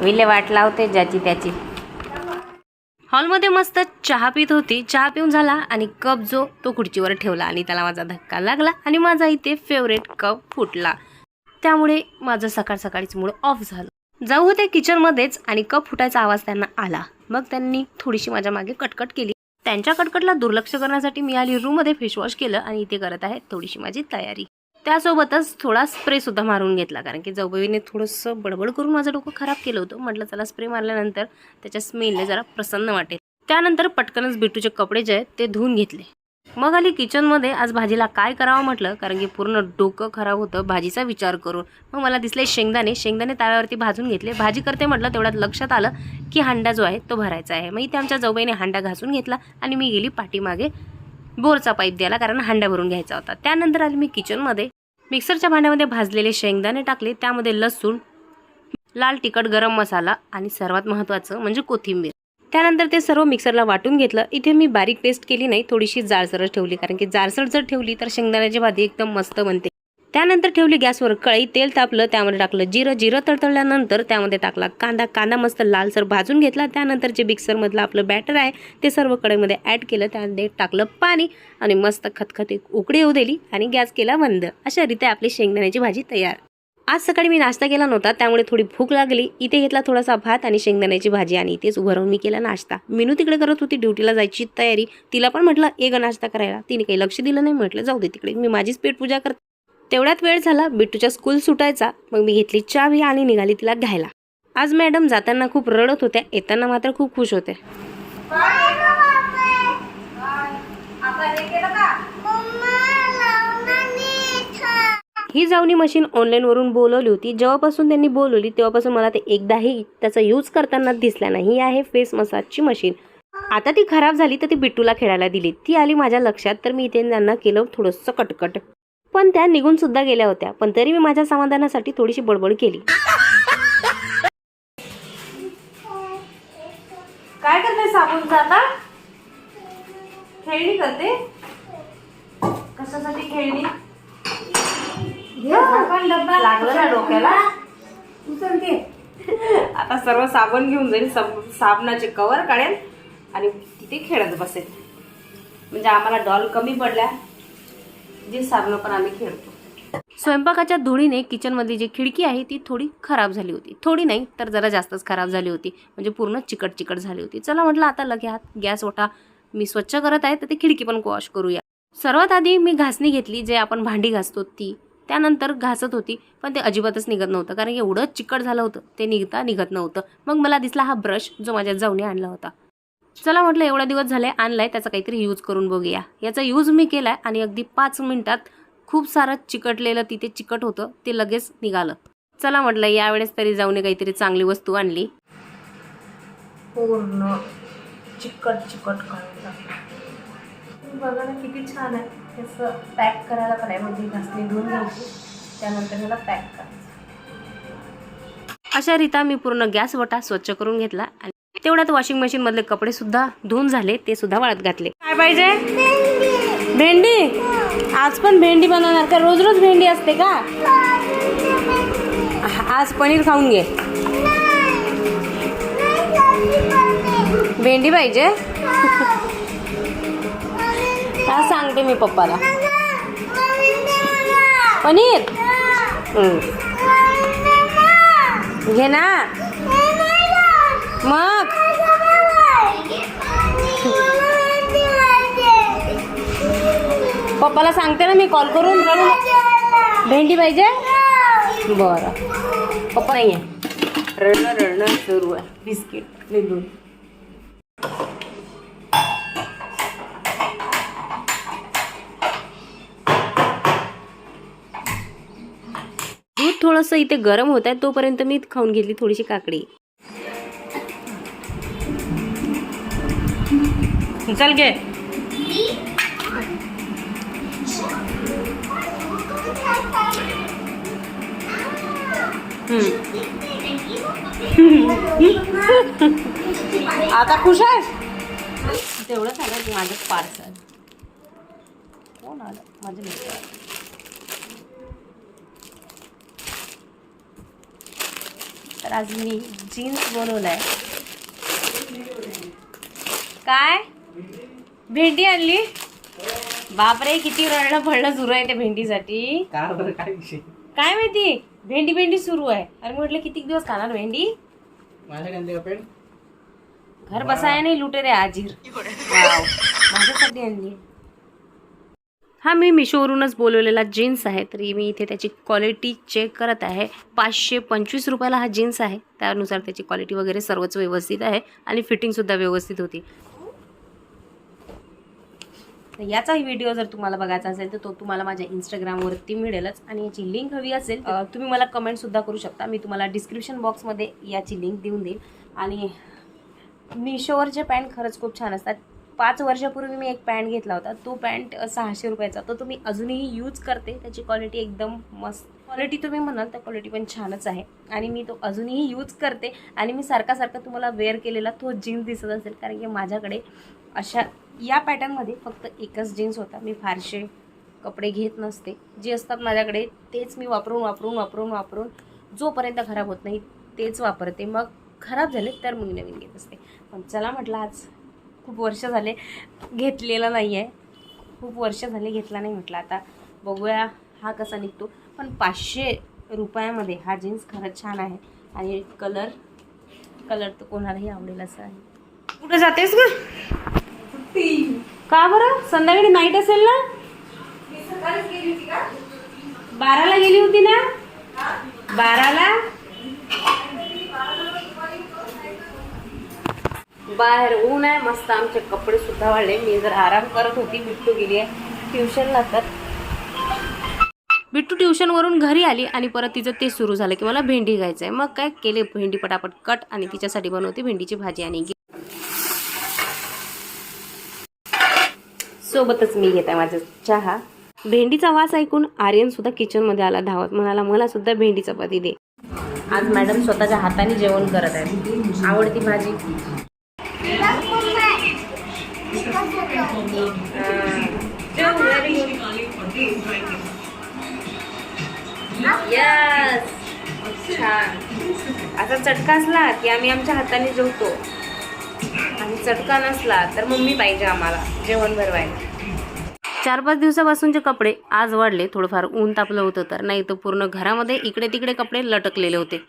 विल्हेवाट लावते ज्याची त्याची. हॉलमध्ये मस्त चहा पित होती. चहा पिऊन झाला आणि कप जो तो खुर्चीवर ठेवला आणि त्याला माझा धक्का लागला आणि माझा इथे फेवरेट कप फुटला. त्यामुळे माझं सकाळ सकाळीच मूड ऑफ झालं. जाऊ होते किचनमध्येच आणि कप फुटायचा आवाज त्यांना आला. मग त्यांनी थोडीशी माझ्या मागे कटकट केली. त्यांच्या कटकटला दुर्लक्ष करण्यासाठी मी आली रूममध्ये फेसवॉश केलं आणि इथे करत आहे थोडीशी माझी तयारी. त्यासोबतच थोडा स्प्रे सुद्धा मारून घेतला. कारण की जवळीने थोडंसं बडबड करून माझं डोकं खराब केलं होतं. म्हटलं चला स्प्रे मारल्यानंतर त्याच्या स्मेलने जरा प्रसन्न वाटेल. त्यानंतर पटकनच बिट्टूचे कपडे जे आहेत ते धुवून घेतले. मग आली किचनमध्ये आज भाजीला काय करावं म्हटलं? कारण की पूर्ण डोकं खराब होतं. भाजीचा विचार करून. मग मला दिसले शेंगदाणे. शेंगदाणे ताव्यावरती भाजून घेतले. भाजी करते म्हटलं तेवढ्यात लक्षात आलं की हांडा जो आहे तो भरायचा आहे. मग इथे आमच्या जाऊबाईने हांडा घासून घेतला आणि मी गेली पाठीमागे बोरचा पाईप द्यायला कारण हांडा भरून घ्यायचा होता. त्यानंतर आली मी किचनमध्ये मिक्सरच्या भांड्यामध्ये भाजलेले शेंगदाणे टाकले त्यामध्ये लसूण लाल तिखट गरम मसाला आणि सर्वात महत्त्वाचं म्हणजे कोथिंबीर. त्यानंतर ते सर्व मिक्सरला वाटून घेतलं. इथे मी बारीक पेस्ट केली नाही थोडीशी जाळसरच ठेवली कारण की जाळसर जर ठेवली तर शेंगदाण्याची भाजी एकदम मस्त बनते. त्यानंतर ठेवली गॅसवर कढई तेल तापलं त्यामध्ये टाकलं जिरं. जिरं तळतळल्यानंतर त्यामध्ये टाकला कांदा. कांदा मस्त लालसर भाजून घेतला. त्यानंतर जे मिक्सरमधलं आपलं बॅटर आहे ते सर्व कढईमध्ये ॲड केलं. त्यामध्ये टाकलं पाणी आणि मस्त खतखत एक उकडी येऊ दिली आणि गॅस केला बंद. अशा रीते आपली शेंगदाण्याची भाजी तयार. आज सकाळी मी नाश्ता केला नव्हता त्यामुळे थोडी भूक लागली. इथे घेतला थोडासा भात आणि शेंगदाण्याची भाजी आणि इथेच उभं राहून मी केला नाश्ता. मिनू तिकडे करत होती ड्युटीला जायची तयारी. तिला पण म्हटलं एक नाश्ता करायला. तिने काही लक्ष दिलं नाही म्हटलं जाऊ दे तिकडे. मी माझीच पेटपूजा करते. तेवढ्यात वेळ झाला बिट्टूच्या स्कूल सुटायचा. मग मी घेतली चावी आणि निघाली तिला घ्यायला. आज मॅडम जाताना खूप रडत होत्या येताना मात्र खूप खुश होते. ही जावणी मशीन ऑनलाईनवरून बोलवली होती. जेव्हापासून त्यांनी बोलवली तेव्हापासून मला ते एकदाही त्याचा यूज करताना दिसला नाही. ही आहे फेस मसाजची मशीन आता ती खराब झाली तर ती बिट्टूला खेळायला दिली. ती आली माझ्या लक्षात तर मी इथे त्यांना केलं थोडंसं कटकट. पण त्या निघून सुद्धा गेल्या होत्या. पण तरी मी माझ्या समाधानासाठी थोडीशी बडबड केली. काय करते साबून आता? खेळणी करते? कशासाठी खेळणी? लागलं ना डोक्याला. आता सर्व साबण घेऊन जाईल सब- साबणाचे कवर काढेल आणि तिथे खेळत बसेल. म्हणजे आम्हाला डॉल कमी पडल्या. जे सारण पण आम्ही खेळतो. स्वयंपाकाच्या धुळीने किचनमधली जी खिडकी आहे ती थोडी खराब झाली होती. थोडी नाही तर जरा जास्तच खराब झाली होती. म्हणजे पूर्ण चिकट चिकट झाली होती. चला म्हटलं आता लगे हात गॅस ओटा मी स्वच्छ करत आहे तर ती खिडकी पण वॉश करूया. सर्वात आधी मी घासणी घेतली जे आपण भांडी घासतो ती. त्यानंतर घासत होती पण ते अजिबातच निघत नव्हतं कारण एवढं चिकट झालं होतं ते निघता निघत नव्हतं. मग मला दिसला हा ब्रश जो माझ्या जाऊने आणला होता. चला म्हटलं एवढा दिवस झाले आणलाय त्याचा काहीतरी यूज करून बघूया. याचा यूज मी केलाय आणि अगदी पाच मिनिटात खूप सारं चिकटलेलं तिथे चिकट होतं ते लगेच निघालं. चला म्हटलं यावेळेस तरी जाऊन काहीतरी चांगली वस्तू आणली. पूर्ण चिकट चिकट बघा ना किती छान आहे. त्याचं पॅक करायला पण आहे म्हणजे घासणी धुवून घ्यायची. त्यानंतर पॅक करायचं. अशा रीता मी पूर्ण गॅस वटा स्वच्छ करून घेतला आणि तेवढ्यात वॉशिंग मशीन मधले कपडे सुद्धा धुवून झाले ते सुद्धा वाळत घातले. काय पाहिजे? भेंडी. आज पण भेंडी बनवणार का? रोज रोज भेंडी असते का? आज पनीर खाऊन घे. भेंडी पाहिजे? आज सांगते मी पप्पाला. पनीर? हम्म. घे ना. मग? पप्पाला सांगते ना मी कॉल करून. भेंडी पाहिजे? बरं. पप्पा नाही आहे रडणं रडणं सुरू आहे. बिस्किट लिंबू. दूध थोडंसं इथे गरम होत आहे तोपर्यंत मी खाऊन घेतली थोडीशी काकडी. चल घे आता खुश आहे तेवढंच आलं माझं पार्सल कोण आलं माझं मित्र तर आज मी जीन्स बनवलाय काय भेंडी आणली? बापरे किती रडणं पडलं सुरू आहे त्या भेंडीसाठी. काय बरं काय विषय? काय माहिती? भेंडी भेंडी सुरू आहे. अरे म्हटलं किती दिवस खाणार भेंडी? का घर बसाय नाही लुटे रे आजीर. वाव. माझ्यासाठी आणली. हा मी मिशोवरूनच बोलवलेला जीन्स आहे तरी मी इथे त्याची क्वालिटी चेक करत आहे. पाचशे पंचवीस रुपयाला हा जीन्स आहे. त्यानुसार त्याची क्वालिटी वगैरे सर्वच व्यवस्थित आहे आणि फिटिंगसुद्धा व्यवस्थित होती. तर याचाही व्हिडिओ जर तुम्हाला बघायचा असेल तर तो तुम्हाला माझ्या इंस्टाग्रामवरती मिळेलच. आणि याची लिंक हवी असेल तुम्ही मला कमेंटसुद्धा करू शकता. मी तुम्हाला डिस्क्रिप्शन बॉक्समध्ये याची लिंक देऊन देईल. आणि मिशोवरचे पॅन्ट खरंच खूप छान असतात पाच वर्षापूर्वी मी एक पॅन्ट घेतला होता. तो पॅन्ट सहाशे रुपयाचा. तो तुम्ही अजूनही यूज करते. त्याची क्वालिटी एकदम मस्त. क्वालिटी तुम्ही म्हणाल तर क्वालिटी पण छानच आहे. आणि मी तो अजूनही यूज करते. आणि मी सारखा सारखा तुम्हाला वेअर केलेला तो जीन्स दिसत असेल. कारण की माझ्याकडे अशा या पॅटर्नमध्ये फक्त एकच जीन्स होता. मी फारसे कपडे घेत नसते. जे असतात माझ्याकडे तेच मी वापरून वापरून वापरून वापरून जोपर्यंत खराब होत नाही तेच वापरते. मग खराब झाले तर मग नवीन घेत असते. पण चला म्हटलं आज खूप वर्ष झाले घेतलेला नाही आहे खूप वर्ष झाले घेतला नाही म्हटलं. आता बघूया हा कसा निघतो. पण पाचशे रुपयामध्ये हा जीन्स खरंच छान आहे. आणि कलर कलर तर कोणालाही आवडेल असं आहे. कुठे जातेस का का बरं? संध्याकाळी नाईट असेल ना? बाराला गेली होती ना? बाराला? बाहेर ऊन आहे मस्त आमचे कपडे सुद्धा वाढले. मी जर आराम करत होती बिट्टू गेली आहे. ट्युशनला तर. बिट्टू ट्युशनवरून घरी आली आणि परत तिचं ते सुरू झालं की मला भेंडी घ्यायचं आहे मग काय केले? भेंडी पटापट कट आणि तिच्यासाठी बनवते भेंडीची भाजी आणि सोबतच मी घेत आहे माझं चहा. भेंडीचा वास ऐकून आर्यन सुद्धा किचनमध्ये आला धावत. म्हणाला मला सुद्धा भेंडी चपाती दे. आज मॅडम स्वतःच्या हाताने जेवण करत आहे आवडती भाजी. यस छान आता चटका असला की आम्ही आमच्या हाताने जेवतो. आणि चटका नसला तर मम्मी पाहिजे आम्हाला जेवण भरवायला. चार पाच दिवसापासूनचे कपडे आज वाढले थोडंफार ऊन तापलं होतं तर नाही तर पूर्ण घरामध्ये इकडे तिकडे कपडे लटकलेले होते.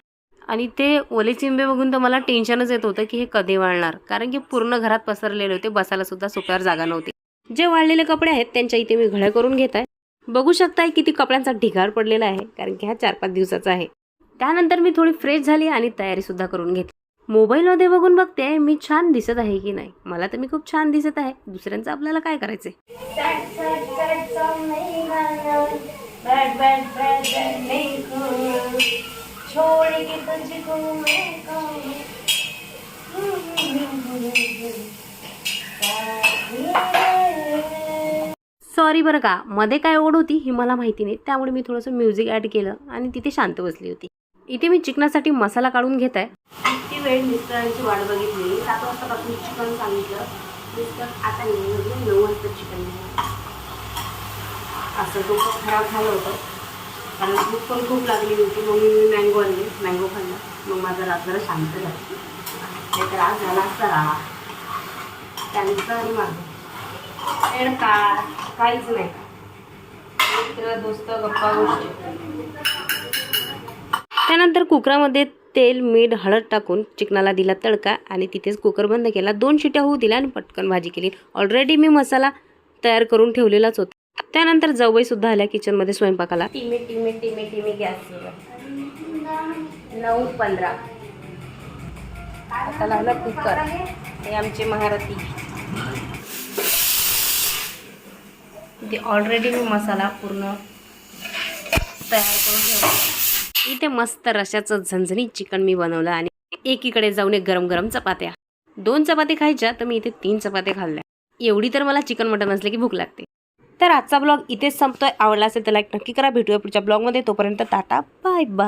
आणि ते ओले चिंबे बघून तर मला टेन्शनच येत होतं की हे कधी वाळणार कारण की पूर्ण घरात पसरलेले होते बसायलासुद्धा सुद्धा जागा नव्हती जे वाळलेले कपडे आहेत त्यांच्या इथे मी घड्या करून घेत आहे बघू शकताय किती कपड्यांचा ढिगार पडलेला आहे कारण की हा चार पाच दिवसाचा आहे त्यानंतर मी थोडी फ्रेश झाली आणि तयारीसुद्धा करून घेतली मोबाईलमध्ये बघून बघते मी छान दिसत आहे की नाही मला तर मी खूप छान दिसत आहे दुसऱ्यांचं आपल्याला काय करायचंय सॉरी बरं का मध्ये काय ओढ होती ही मला माहिती नाही त्यामुळे मी थोडंसं म्युझिक ॲड केलं आणि तिथे शांत बसली होती. इथे मी चिकनासाठी मसाला काढून घेत आहे. किती वेळ मिस्टरांची वाट बघितली. सात वाजतापासून चिकन सांगितलं. मिस्टर आता नऊ वाजता चिकन असं डोकं खराब झालं होतं. कारण भूक पण खूप लागली होती. मग मी मँगो आणले. मँगो खाल्ला. मग माझा रात जरा शांत झाला. नाही तर आज झाला असता राहा त्यांचं आणि माझं. एड का? काहीच नाही मित्र दोस्त गप्पा गोष्टी. त्यानंतर कुकरामध्ये तेल मीठ हळद टाकून चिकनाला दिला तडका आणि तिथेच कुकर बंद केला. दोन शिट्या होऊ दिल्या आणि पटकन भाजी केली. ऑलरेडी मी मसाला तयार करून ठेवलेलाच होता. त्यानंतर जवळ सुद्धा आल्या किचनमध्ये स्वयंपाकाला. टिमे टिमे टिमे टिमे गॅस नऊ पंधरा. आता लावला कुकर हे आमचे महारथी. इथे ऑलरेडी मी मसाला पूर्ण तयार करून ठेवला. इथे मस्त रशाचं झणझणीत चिकन मी बनवलं आणि एकीकडे जाऊन एक गरम गरम चपात्या. दोन चपाती खायच्या तर मी इथे तीन चपात्या खाल्ल्या. एवढी तर मला चिकन मटन असले की भूक लागते. तर आजचा ब्लॉग इथेच संपतोय. आवडला असेल तर लाईक नक्की करा. भेटूया पुढच्या ब्लॉगमध्ये. तोपर्यंत टाटा. Bye bye